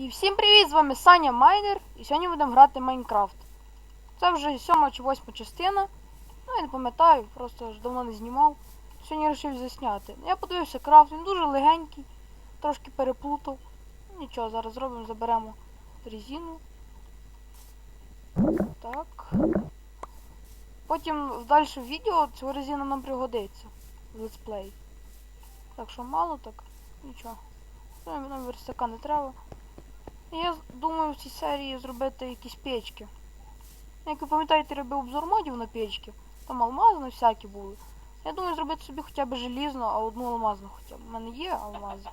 І всім привіт! З вами Саня Майнер. І сьогодні будемо грати Майнкрафт. Це вже сьома чи восьма частина. Ну, я не пам'ятаю, просто ж давно не знімав. Сьогодні вирішив засняти. Я подивився крафт, він дуже легенький, трошки переплутав. Ну, Нічого, зараз зробимо, заберемо резину. Так. Потім в дальше відео ця резина нам пригодиться. Летсплей. Так що мало так, нічого. Ну, Нам верстака не треба. Я думаю в цій серії зробити якісь печки. Як ви пам'ятаєте, робив обзор модів на печки. Там алмазні всякі були. Я думаю зробити собі хоча б желізну, а одну алмазну хоча б. У мене є алмази.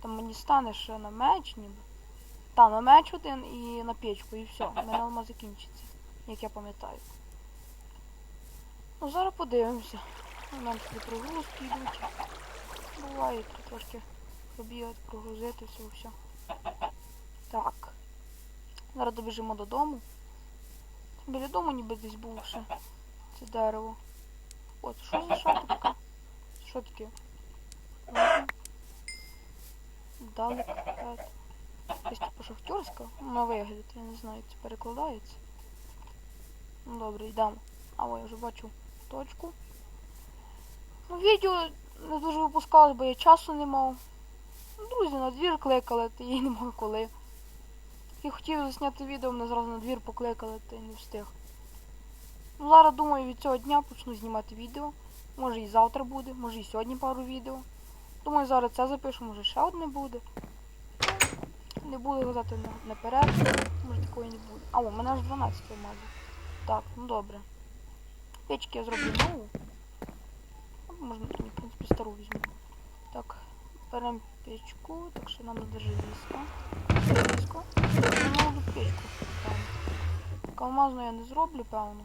Там мені стане ще на меч ніби. Та, на меч один і на печку, і все. У мене алмаз закінчиться, як я пам'ятаю. Ну зараз подивимося. У мене тут прогрузки йдуть. Буває трошки побігати, прогрузити все, все. Так. Зараз добіжимо додому. Біля дому ніби десь був ще це дерево. От, що за шапка? Що таке? Далек. Якась типу шахтерська. На вигляд, я не знаю, це перекладається. Ну добре, йдемо. А ой, я вже бачу точку. Ну, відео не дуже випускалось, бо я часу не мав. Друзі на двір кликали, я й не мав коли. Я хотів засняти відео, мене зразу на двір покликали, та й не встиг. Ну, зараз думаю від цього дня почну знімати відео. Може і завтра буде, може і сьогодні пару відео. Думаю, зараз це запишу, може ще одне буде. Не буду казати наперед, може такої не буде. А, у мене аж 12 алмазів. Так, ну добре. Печки я зроблю нову. Можна, в принципі, стару візьму. Так, беремо печку, так що нам треба желізко. Желізко. Ну, буду печку. Так, я не зроблю, певно.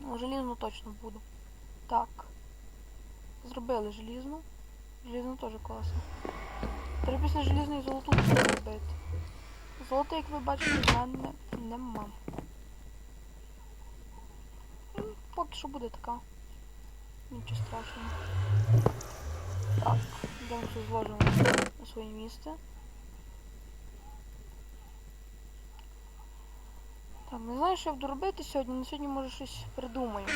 Ну, желізну точно буду. Так. Зробили желізну. Желізну теж класно. Треба після желізної золоту зробити. Золота, як ви бачите, в мене нема. Ну, Поки що буде така. Нічого страшного. Йдемо зложимо на своє місце. Так, не знаю, що я буду робити сьогодні, але сьогодні може щось придумаю.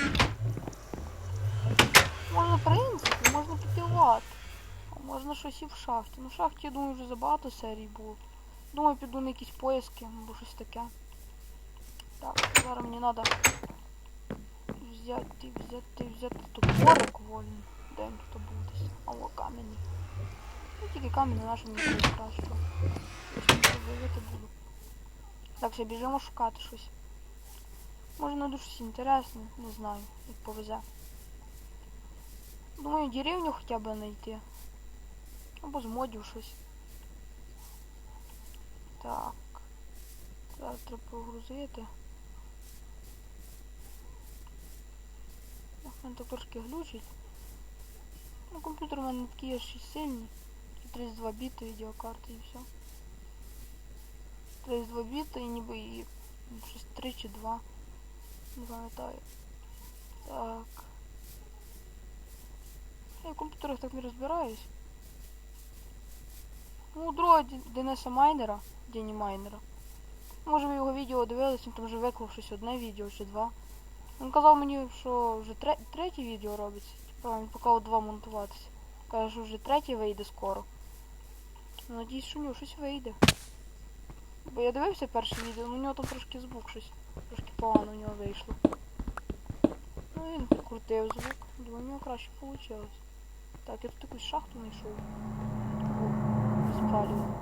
Можна, принципі, можна піти в ад. А можна щось і в шахті. Ну в шахті, я думаю, вже забагато серій було. Думаю, піду на якісь поиски або щось таке. Так, зараз мені треба взяти, взяти, взяти топорик вольний. Де він тут був? А о, камінь. Ну тільки камінь на нашому не буде краще. Щось буду. Так, все, біжимо шукати щось. Може знайду щось інтересне, не знаю, як повезе. Думаю, деревню хоча б знайти. Або з модів щось. Так. Зараз треба прогрузити. Мене так трошки глючить. Ну, комп'ютер у мене не такий і сильний. 32 біти відеокарти і все. 32 біти і ніби і щось 3 чи 2. Не пам'ятаю. Так. Я в комп'ютерах так не розбираюсь. Ну, у друга Дениса Майнера, Дені Майнера. Може ви його відео дивились, він там вже виклав щось одне відео чи два. Він казав мені, що вже тре- третє відео робиться. Він поки два монтуватися. Каже, що вже третє вийде скоро. Надіюсь, що у нього щось вийде. Бо я дивився перше відео, ну у нього там трошки звук щось. Трошки погано у нього вийшло. Ну він прикрутив звук. Думаю, у нього краще вийшло. Так, я тут якусь шахту знайшов. Спалював.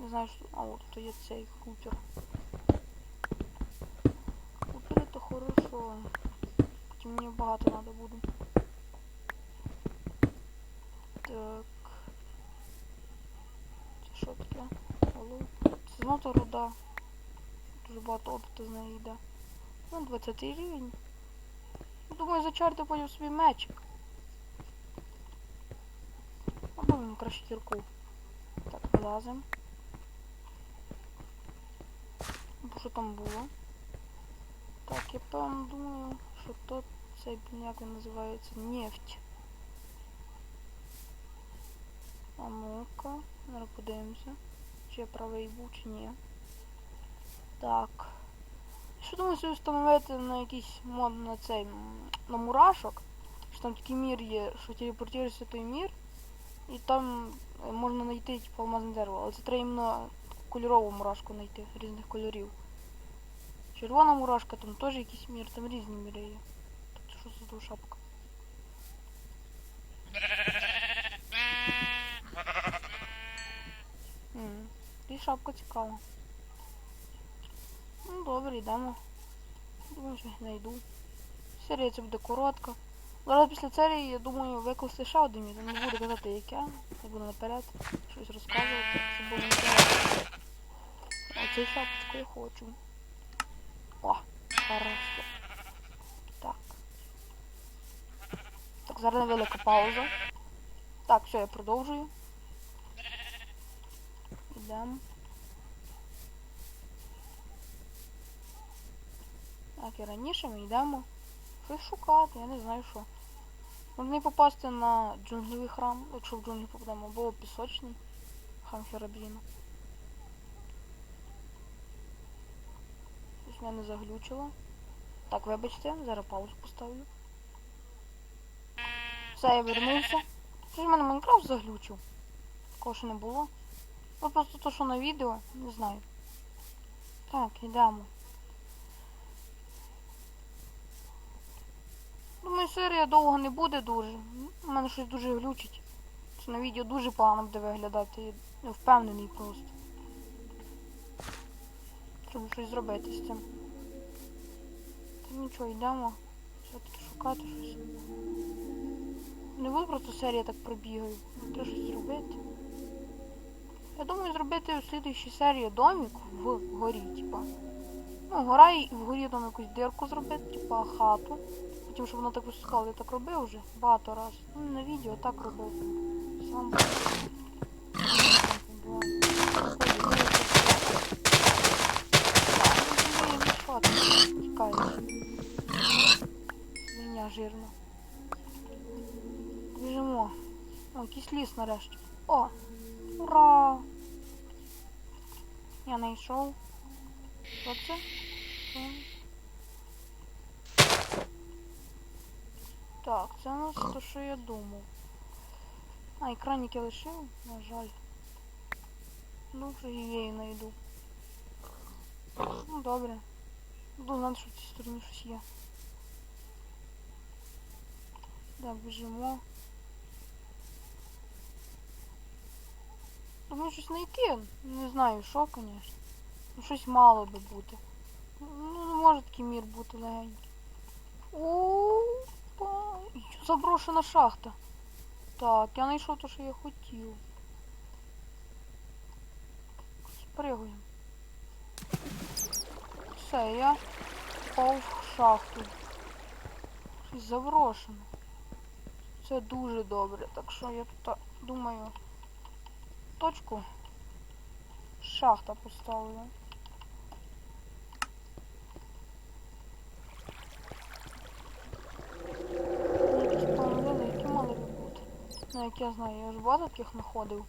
Не знаю, що. А от тут є цей хутір. Хутір то хорошо. Потім мені багато треба буде. Так. Це що таке? Алло. Це знову руда. Дуже багато опиту з неї йде. Ну, 20 рівень. Думаю, зачарти потім собі мечик. Або мені краще кірку. Так, вилазимо. Бо що там було? Так, я певно думаю, що то це як він називається нефть. А ну-ка, зараз подивимося, чи я правий був, чи ні. Так. Що думаю, собі встановити на якийсь мод на цей на мурашок. Що там такий мір є, що телепортуєшся той мір. І там е, можна знайти типу, алмазне дерево. Але це треба іменно кольорову мурашку знайти різних кольорів. Червона мурашка, там теж якийсь мір, там різні міри є. Це шапка? М, І шапка цікава. Ну добре, йдемо. Думаю, що знайду. Серія це буде коротка. Зараз після серії, я думаю, викласти ще один відео. Не буду казати яке. Я буду наперед щось розказувати, щоб було інтересно. А цю шапочку я хочу. О, хорошо. Так. Так, зараз невелика пауза. Так, все, я продовжую. Йдемо. Так, і раніше ми йдемо щось шукати, я не знаю що. Можна і попасти на джунглевий храм, якщо в джунглі попадемо, або пісочний храм Херабріна. Щось мене заглючило. Так, вибачте, зараз паузу поставлю. Все, я вернувся. Що ж в мене Майнкрафт заглючив? Такого ще не було. Ну просто то, що на відео, не знаю. Так, йдемо. Думаю, серія довго не буде дуже. У мене щось дуже глючить. Що на відео дуже погано буде виглядати. Я не впевнений просто. Треба щось зробити з цим. Та нічого, йдемо. Все-таки шукати щось. Не буду просто серія так пробігаю. Треба щось зробити. Я думаю зробити у слідуючій серії домик в горі, типа. Ну, гора і вгорі там якусь дирку зробити, типа хату. Потім, щоб вона так висухало, я так робив вже багато раз. Ну, на відео так робив. Сам. Ліс нарешті. О! Ура! Я знайшов. Що це? Так, це у нас те, що я думав. А, екранник я лишив, на жаль. Ну, вже її знайду. Ну, добре. Буду знати, що в цій стороні щось є. Да, біжимо. Думаю, щось знайти. Не знаю, що, звісно. Ну, щось мало би бути. Ну, не може такий мір бути легенький. Опа! Заброшена шахта. Так, я знайшов те, що я хотів. Спригуємо. Все, я впав в шахту. Щось заброшено. Це дуже добре. Так що я тут думаю точку шахта поставлю. Ну, як я знаю, я вже багато таких знаходив.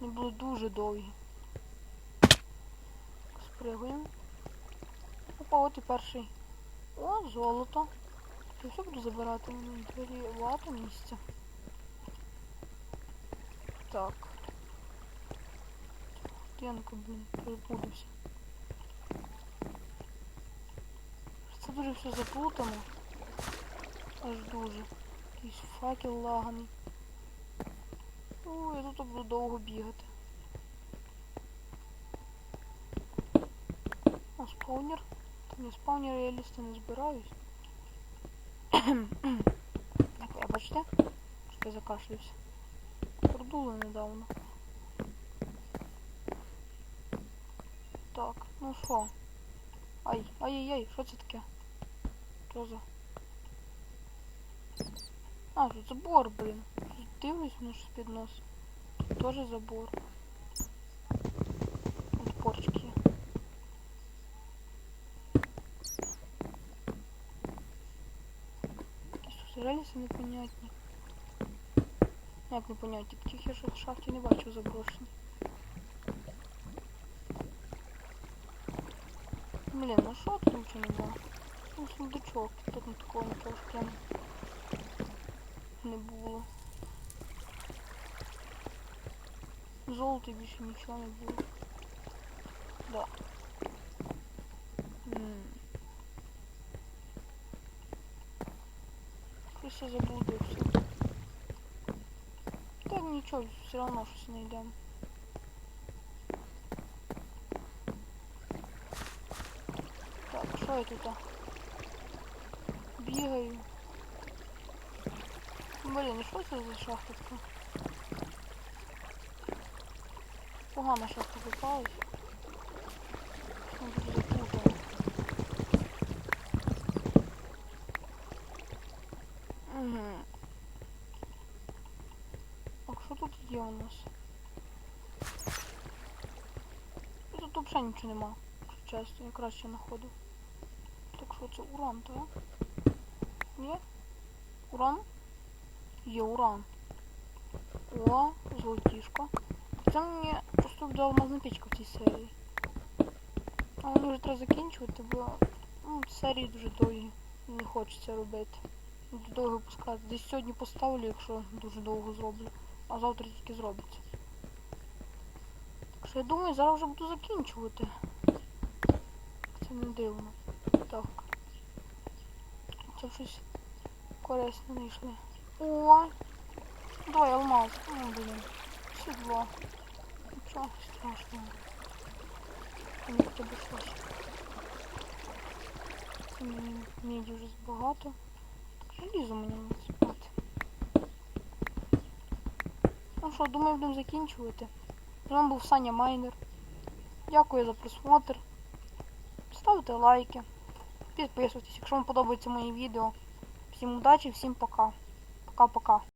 Вони були дуже довгі. Спригуємо. Опа, от і перший. О, золото. Я все буду забирати, в інвентарі багато місця. Так. Тенко, блін, перепутався. Це дуже все заплутано. Аж дуже. Якийсь факел лаганий. О, я тут буду довго бігати. А спаунер? Та ні, спаунер я лізти не збираюсь. Так, я бачите? Що я закашлявся. Продуло недавно. ну що? Ай, ай-яй-яй, що це таке? Що за? А, тут забор, блін. Щось Дивлюсь, воно щось під нос. Тут теж забор. Тут порчики є. Якісь тут рельси непонятні. Як не поняття, таких я ще в шахті не бачив заброшених. Блін, ну що тут нічого не було? Ну, сундучок, тут не такого нічого ж прям не було. Золота більше нічого не було. Да. М. Щось я заблудився. Так нічого, все одно щось знайдемо. Так, що я тут? Бігаю. Блін, що це за шахта така? Погана шахта попалась. Так, що тут є у нас? Тут взагалі нічого нема. Чесно, я краще знаходив. Що це уран, так? Ні? Уран? Є уран. О, золотішко. Це мені просто буде алмазна пічка в цій серії. Але вже треба закінчувати, бо ну, серії дуже довгі. Не хочеться робити. Дуже довго пускати. Десь сьогодні поставлю, якщо дуже довго зроблю. А завтра тільки зробиться. Так що я думаю, зараз вже буду закінчувати. Це не дивно. Так. Це щось корисне знайшли. О! Давай алмаз. Ну, блін. Сідло. Нічого страшного. Мені тебе щось. Меді вже збагато. Так, мені спати. Ну що, думаю, будемо закінчувати. З вами був Саня Майнер. Дякую за просмотр. Ставте лайки. Підписуйтесь, якщо вам подобається моє відео. Всім удачі, всім пока. Пока-пока.